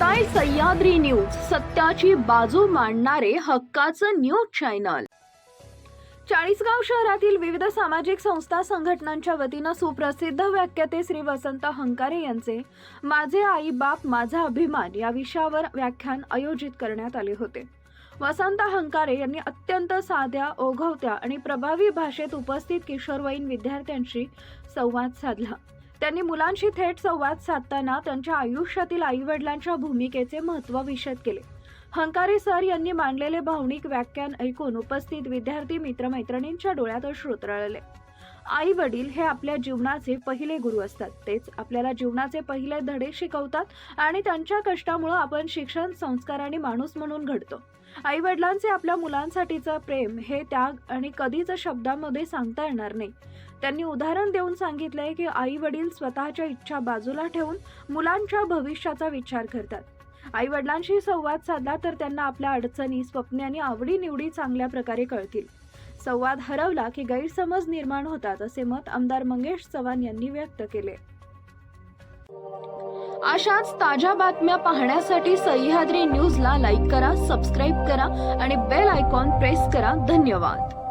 ताई सह्याद्री न्यूज. सत्याची बाजू मांडणारे हक्काचं न्यूज चॅनल. चाळीसगाव शहरातील विविध सामाजिक संस्था संघटनांच्या वतीनं सुप्रसिद्ध व्याख्याते श्री वसंत हंकारे यांचे माझे आई बाप माझा अभिमान या विषयावर व्याख्यान आयोजित करण्यात आले होते. वसंत हंकारे यांनी अत्यंत साध्या ओघवत्या आणि प्रभावी भाषेत उपस्थित किशोरवयीन विद्यार्थ्यांशी संवाद साधला. त्यांनी मुलांशी थेट संवाद साधताना त्यांच्या आयुष्यातील आईवडिलांच्या भूमिकेचे महत्त्व विशद केले. हंकारी सर यांनी मांडलेले भावनिक व्याख्यान ऐकून उपस्थित विद्यार्थी मित्रमैत्रिणींच्या डोळ्यात अश्रू उतरळले आई वडील हे आपल्या जीवनाचे पहिले गुरु असतात. तेच आपल्याला जीवनाचे पहिले धडे शिकवतात आणि त्यांच्या कष्टामुळे आपण शिक्षण संस्कार आणि माणूस म्हणून घडतो. आई वडिलांचे आपल्या मुलांसाठीचं प्रेम हे त्याग आणि कधीच शब्दांमध्ये सांगता येणार नाही. त्यांनी उदाहरण देऊन सांगितलंय की आई वडील स्वतःच्या इच्छा बाजूला ठेवून मुलांच्या भविष्याचा विचार करतात. आई वडिलांशी संवाद साधला तर त्यांना आपल्या अडचणी स्वप्ने आणि आवडीनिवडी चांगल्या प्रकारे कळतील. संवाद हरवला की गैरसमज निर्माण होतात असे मत आमदार मंगेश चव्हाण यांनी व्यक्त केले. अशाच ताज्या बातम्या पाहण्यासाठी सह्याद्री न्यूजला लाईक करा सबस्क्राईब करा आणि बेल आयकॉन प्रेस करा. धन्यवाद.